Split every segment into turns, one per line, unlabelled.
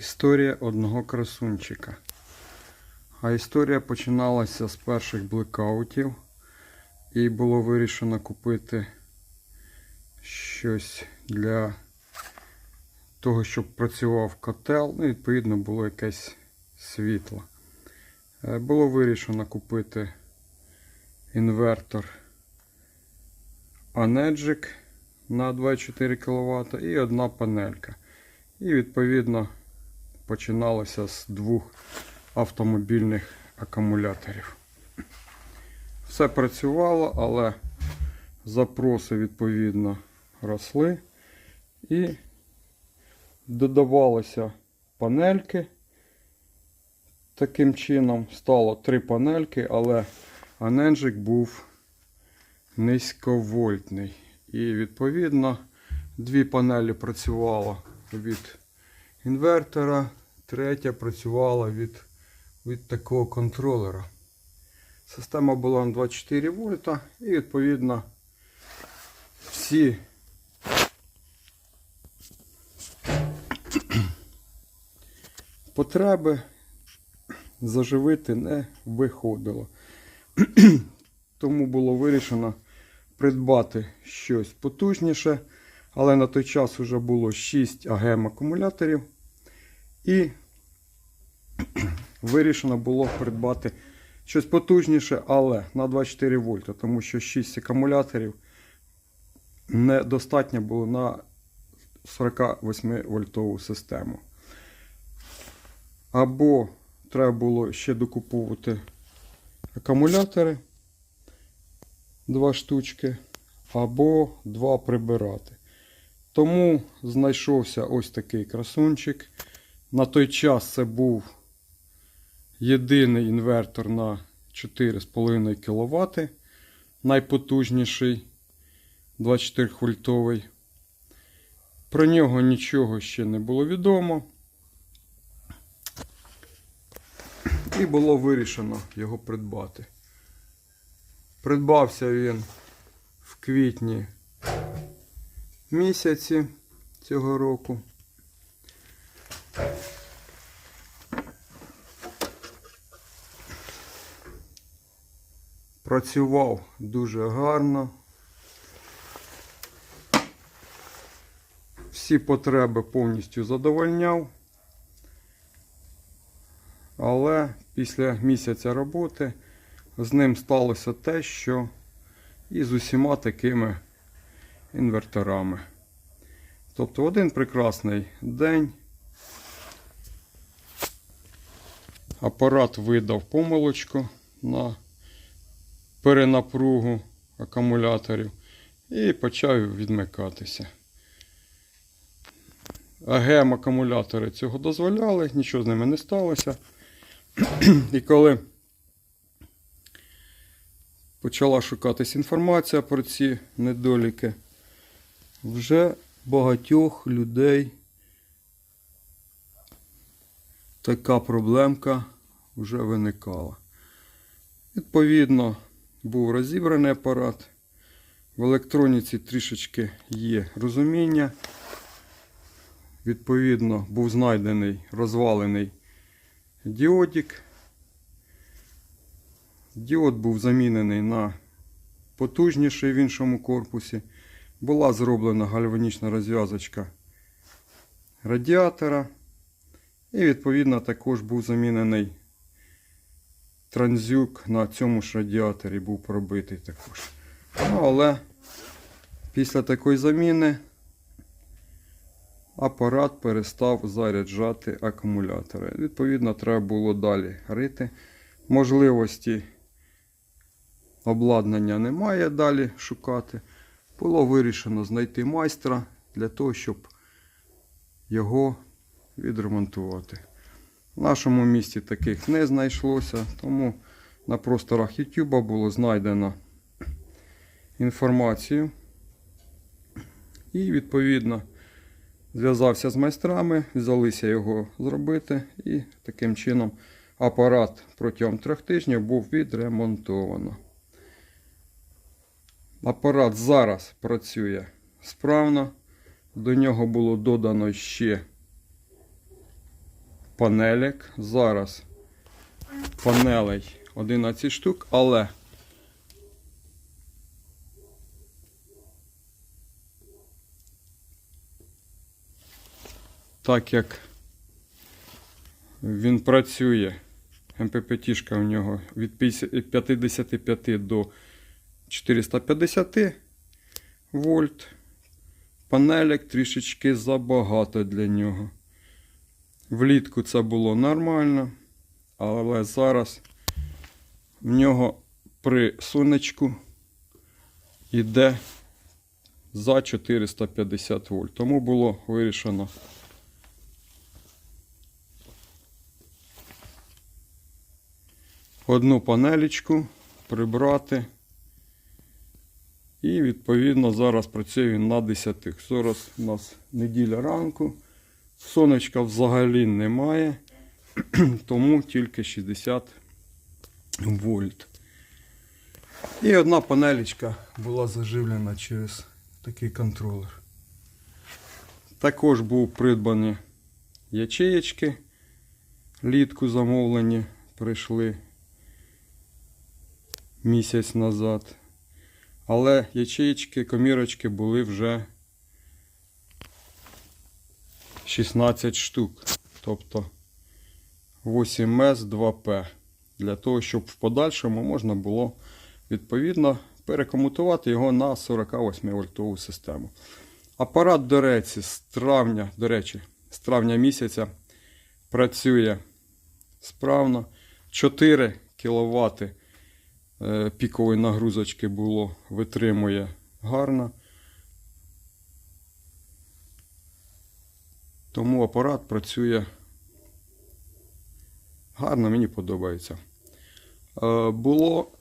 Історія одного красунчика. А історія починалася з перших блекаутів. І було вирішено купити щось для того, щоб працював котел. Ну, відповідно, було якесь світло. Е, Було вирішено купити інвертор Anegic на 24 кВт і одна панелька. І відповідно починалося з двох автомобільних акумуляторів. Все працювало, але запроси відповідно росли і додавалося панельки. Таким чином стало три панельки, але аненджик був низьковольтний. І відповідно дві панелі працювало від інвертора, третя працювала від, від такого контролера. Система була на 24 вольта і відповідно всі потреби заживити не виходило. Тому було вирішено придбати щось потужніше, але на той час вже було 6 АГМ акумуляторів. І вирішено було придбати щось потужніше, але на 24 вольта, тому що 6 акумуляторів недостатньо було на 48 вольтову систему. Або треба було ще докуповувати акумулятори, два штучки, або два прибирати. Тому знайшовся ось такий красунчик. На той час це був єдиний інвертор на 4,5 кВт, найпотужніший 24 вольтовий. Про нього нічого ще не було відомо. І було вирішено його придбати. Придбався він в квітні місяці цього року. Працював дуже гарно. Всі потреби повністю задовольняв. Але після місяця роботи з ним сталося те, що і з усіма такими інверторами. Тобто один прекрасний день апарат видав помилочку на перенапругу акумуляторів і почав відмикатися. АГМ акумулятори цього дозволяли, нічого з ними не сталося. І коли почала шукатись інформація про ці недоліки, вже багатьох людей така проблемка вже виникала. Відповідно, був розібраний апарат. В електроніці трішечки є розуміння. Відповідно, був знайдений розвалений діодик. Діод був замінений на потужніший в іншому корпусі. Була зроблена гальванічна розв'язочка радіатора. І відповідно також був замінений транзюк на цьому ж радіаторі був пробитий також. Ну, але після такої заміни апарат перестав заряджати акумулятори. Відповідно, треба було далі рити. Можливості обладнання немає далі шукати. Було вирішено знайти майстра для того, щоб його відремонтувати. В нашому місті таких не знайшлося, тому на просторах YouTube було знайдено інформацію. І відповідно зв'язався з майстрами, взялися його зробити, і таким чином апарат протягом трьох тижнів був відремонтовано. Апарат зараз працює справно. До нього було додано ще панелек. Зараз панелей 11 штук, але так як він працює, МППТ-шка у нього від 50 55 до 450 вольт. Панелек трішечки забагато для нього. Влітку це було нормально, але зараз в нього при сонечку йде за 450 вольт. Тому було вирішено одну панелечку прибрати. І відповідно зараз працює він на 10. Зараз у нас неділя ранку. Сонечка взагалі немає, тому тільки 60 вольт. І одна панелечка була заживлена через такий контролер. Також був придбані ячеєчки. Літку замовлені прийшли місяць назад. Але ячеєчки, комірочки були вже 16 штук. Тобто 8С 2П. Для того, щоб в подальшому можна було відповідно перекомутувати його на 48 вольтову систему. Апарат, до речі, з травня, до речі, з травня місяця працює справно. 4 кВт е, пікової нагрузочки було, витримує гарно. Тому апарат працює гарно, мені подобається. Е, Було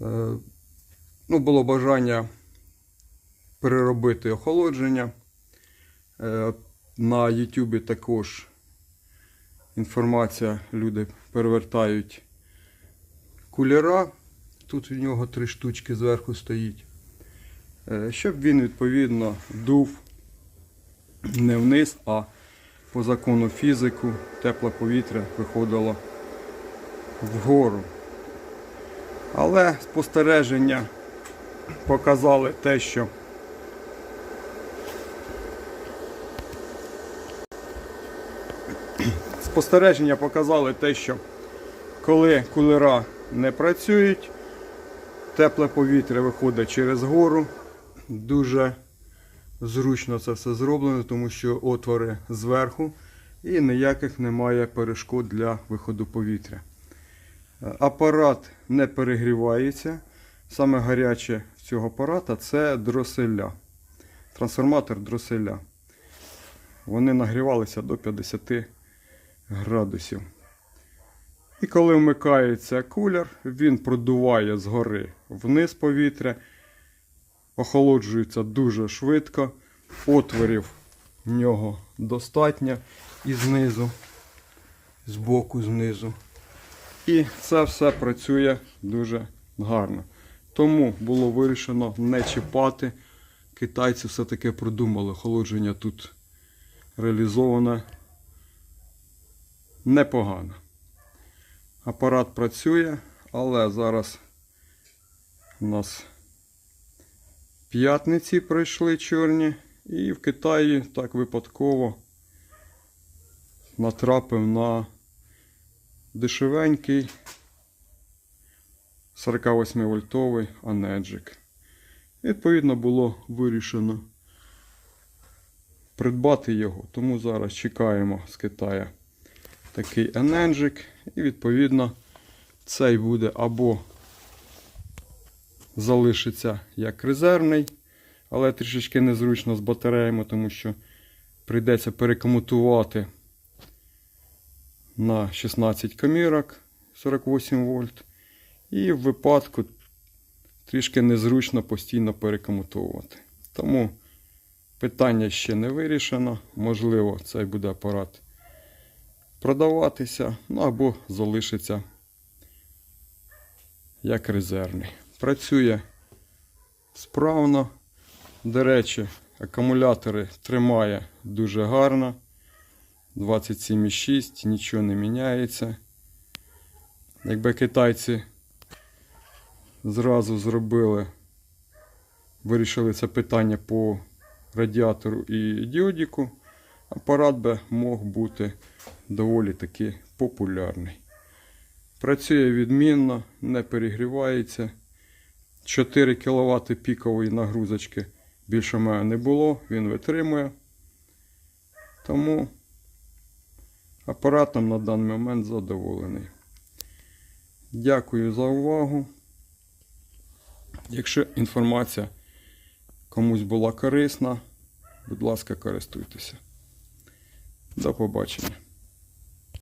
е, ну, було бажання переробити охолодження. Е, На YouTube також інформація, люди перевертають кулера. Тут у нього три штучки зверху стоїть. Е, Щоб він відповідно дув не вниз, а по закону фізику тепле повітря виходило вгору. Але спостереження показали те, що спостереження показали те, що коли кулера не працюють, тепле повітря виходить через гору. Дуже зручно це все зроблено, тому що отвори зверху і ніяких немає перешкод для виходу повітря. Е, Апарат не перегрівається. Саме гаряче цього апарата це дроселя. Трансформатор дроселя. Вони нагрівалися до 50 градусів. І коли вмикається кулер, він продуває згори вниз повітря, охолоджується дуже швидко, отворів в нього достатньо і знизу, з боку, знизу. І це все працює дуже гарно. Тому було вирішено не чіпати. Китайці все-таки продумали, охолодження тут реалізоване непогано. Апарат працює, але зараз у нас п'ятниці пройшли чорні, і в Китаї так випадково натрапив на дешевенький 48 вольтовий анеджик. Відповідно, було вирішено придбати його. Тому зараз чекаємо з Китаю такий ененджик. І відповідно цей буде або залишиться як резервний, але трішечки незручно з батареями, тому що прийдеться перекомутувати на 16 комірок 48 вольт. І в випадку трішки незручно постійно перекомутовувати. Тому питання ще не вирішено. Можливо, цей буде апарат продаватися, ну або залишиться як резервний. Працює справно, До речі, акумулятори тримає дуже гарно. 27,6, нічого не міняється. Якби китайці зразу зробили, вирішили це питання по радіатору і діодіку, апарат би мог бути доволі таки популярний. Працює відмінно, не перегрівається. 4 кВт пікової нагрузочки більше мене не було, він витримує. Тому апаратом на даний момент задоволений. Дякую за увагу. Якщо інформація комусь була корисна, будь ласка, користуйтеся. До побачення.